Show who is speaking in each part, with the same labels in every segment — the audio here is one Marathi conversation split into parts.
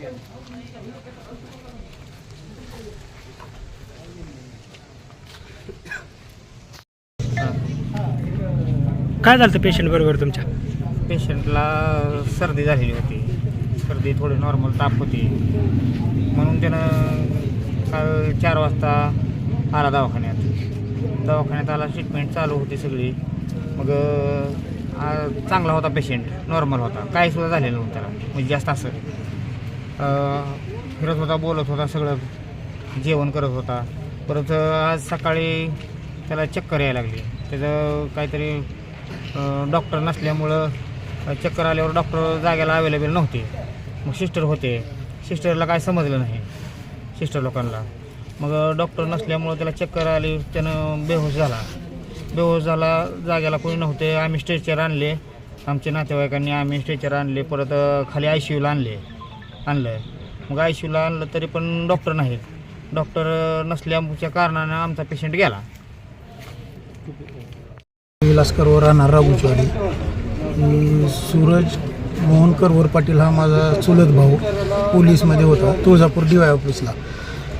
Speaker 1: काय झालं पेशंट बरोबर तुमच्या?
Speaker 2: पेशंटला सर्दी झालेली होती. सर्दी थोडी नॉर्मल ताप होती. म्हणून त्यानं काल चार वाजता आला दवाखान्यात. दवाखान्यात आला ट्रीटमेंट चालू होती सगळी. मग आ- चांगला होता पेशंट नॉर्मल होता. काही सुद्धा झालेलं नव्हतं त्याला. म्हणजे जास्त असं. फिरत होता बोलत होता सगळं जेवण करत होता. परत आज सकाळी त्याला चक्कर यायला लागली. त्याचं काहीतरी डॉक्टर नसल्यामुळं चक्कर आल्यावर डॉक्टर जाग्याला अवेलेबल नव्हते. मग सिस्टर होते. सिस्टरला काय समजलं नाही सिस्टर लोकांना. मग डॉक्टर नसल्यामुळं त्याला चक्कर आली त्यानं बेहोश झाला. बेहोश झाला जाग्याला कोणी नव्हते. आम्ही स्ट्रेचर आणले. आमच्या नातेवाईकांनी आम्ही स्ट्रेचर आणले. परत खाली आय सी यूला आणले. आणलं मग आय सी यूला आणलं तरी पण डॉक्टर नाहीत डॉक्टर नसल्याच्या कारणानं आमचा पेशंट गेला.
Speaker 3: विलास करवर राहणार राघुचवाडी सूरज मोहन करवर पाटील हा माझा चुलत भाऊ. पोलीसमध्ये होता. तुळजापूर डी वाय ऑफिसला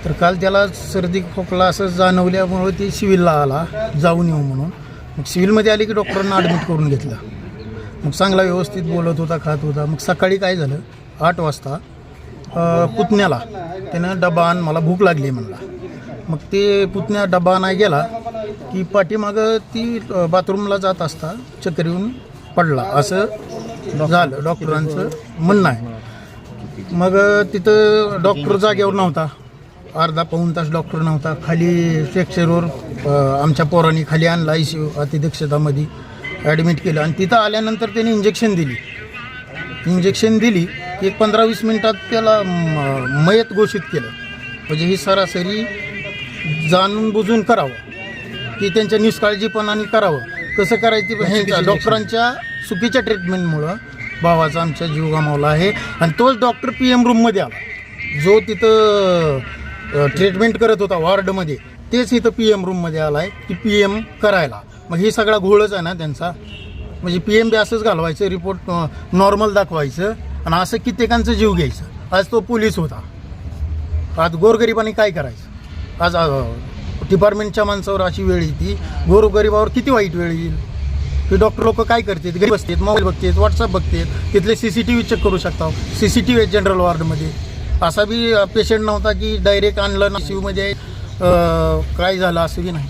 Speaker 3: तर काल त्याला सर्दी खोकला असं जाणवल्यामुळं ते सिव्हिलला आला. जाऊन येऊ म्हणून. मग सिव्हिलमध्ये आले की डॉक्टरांना ॲडमिट करून घेतलं. मग चांगला व्यवस्थित बोलत होता खात होता. मग सकाळी काय झालं? आठ वाजता अ, पुतण्याला त्यानं डबा आण मला भूक लागली म्हणला. मग ते पुतण्या डबा नाही गेला की पाठीमागं ती अ, बाथरूमला जात असता चक्कर येऊन पडला. असं झालं. डॉक्टरांचं म्हणणं आहे. मग अ, तिथं डॉक्टर जागेवर नव्हता. अर्धा पाऊण तास डॉक्टर नव्हता. खाली स्ट्रेक्चरवर अ, आमच्या पोरांनी खाली आणला आय सी यू अतिदक्षतामध्ये. ॲडमिट केलं. आणि तिथं आल्यानंतर त्यांनी इंजेक्शन दिली. इंजेक्शन दिली एक पंधरा वीस मिनिटात त्याला म- मयत घोषित केलं. म्हणजे ही सरासरी जाणून बुजून करावं. की त्यांच्या निष्काळजीपणाने करावं. कसं करायचं हे डॉक्टरांच्या चुकीच्या ट्रीटमेंटमुळं भावाचा आमचा जीव गमावला आहे. आणि तोच डॉक्टर पी एम रूममध्ये आला. जो तिथं ट्रीटमेंट करत होता वॉर्डमध्ये तेच इथं पी एम रूममध्ये आला आहे की पी एम करायला. मग हे सगळा घोळच आहे ना त्यांचा. म्हणजे पी एम बी असंच घालवायचं रिपोर्ट नॉर्मल दाखवायचं आणि असं कित्येकांचं जीव घ्यायचं. आज तो पोलीस होता. आज गोरगरिबांनी काय करायचं? आज डिपार्टमेंटच्या माणसावर अशी वेळ येते. गोरगरिबावर किती वाईट वेळ येईल? की डॉक्टर लोक काय करतात? घरी बसतात मोबाईल बघतात व्हॉट्सअप बघतात. तिथले C C T V check करू शकता C C T V general वॉर्डमध्ये असा बी पेशंट नव्हता की डायरेक्ट आणलं ना मध्ये काय झालं असं बी नाही.